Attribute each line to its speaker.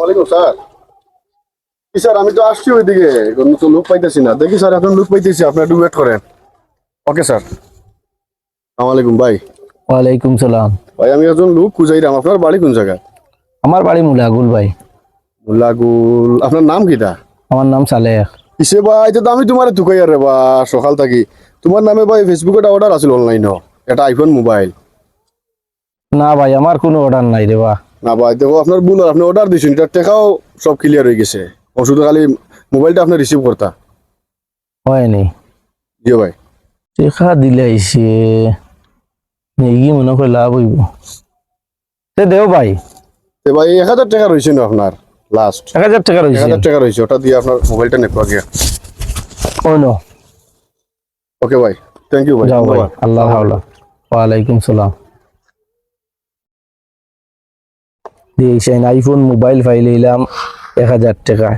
Speaker 1: ওয়ালাইকুম স্যার। কি স্যার আমি তো আসছি ওইদিকে। কোনো তো লোক পাইতেছি না। দেখি স্যার এখন লোক পাইতেছি আপনি একটু ওয়েট করেন। Okay sir. আসসালামাইকুম ভাই।
Speaker 2: ওয়ালাইকুম সালাম।
Speaker 1: ভাই আমি একজন লোক খুঁজাইরাম আপনার বাড়ি কোন জায়গায়?
Speaker 2: আমার বাড়ি মুলাগুল ভাই।
Speaker 1: মুল্লাগুল আপনার নাম কিটা?
Speaker 2: আমার নাম সালেহ।
Speaker 1: পিছে ভাই তো আমি তোমার ঢুকাই রে বা সকাল থাকি। তোমার নামে ভাই ফেসবুকে অর্ডার আছিল অনলাইনও এটা আইফোন মোবাইল
Speaker 2: না ভাই আমার কোনো অর্ডার নাই রে বা।
Speaker 1: না ভাই দেখো আপনার ভুল আপনি অর্ডার দিয়েছেন এটা টেকাও সব ক্লিয়ার হয়ে গেছে। ওষুধ খালি মোবাইলটা আপনি রিসিভ করতা।
Speaker 2: হয়নি
Speaker 1: জিও ভাই।
Speaker 2: টেকা দিলে আইসে নেগি মনে করে লাভ হইব। তে দেও ভাই।
Speaker 1: তো ভাই এক হাজার টাকা রয়েছে না আপনার লাস্ট
Speaker 2: এক হাজার টাকা
Speaker 1: এক
Speaker 2: রয়েছে
Speaker 1: হাজার টাকা রয়েছে ওটা দিয়ে আপনার মোবাইলটা নেটওয়ার্ক গিয়া।
Speaker 2: ও নো।
Speaker 1: ওকে ভাই থ্যাংক ইউ ভাই।
Speaker 2: আল্লাহ হাওলা। ওয়ালাইকুম সালাম। দিয়েছেন আইফোন মোবাইল ফাইল এক হাজার টাকা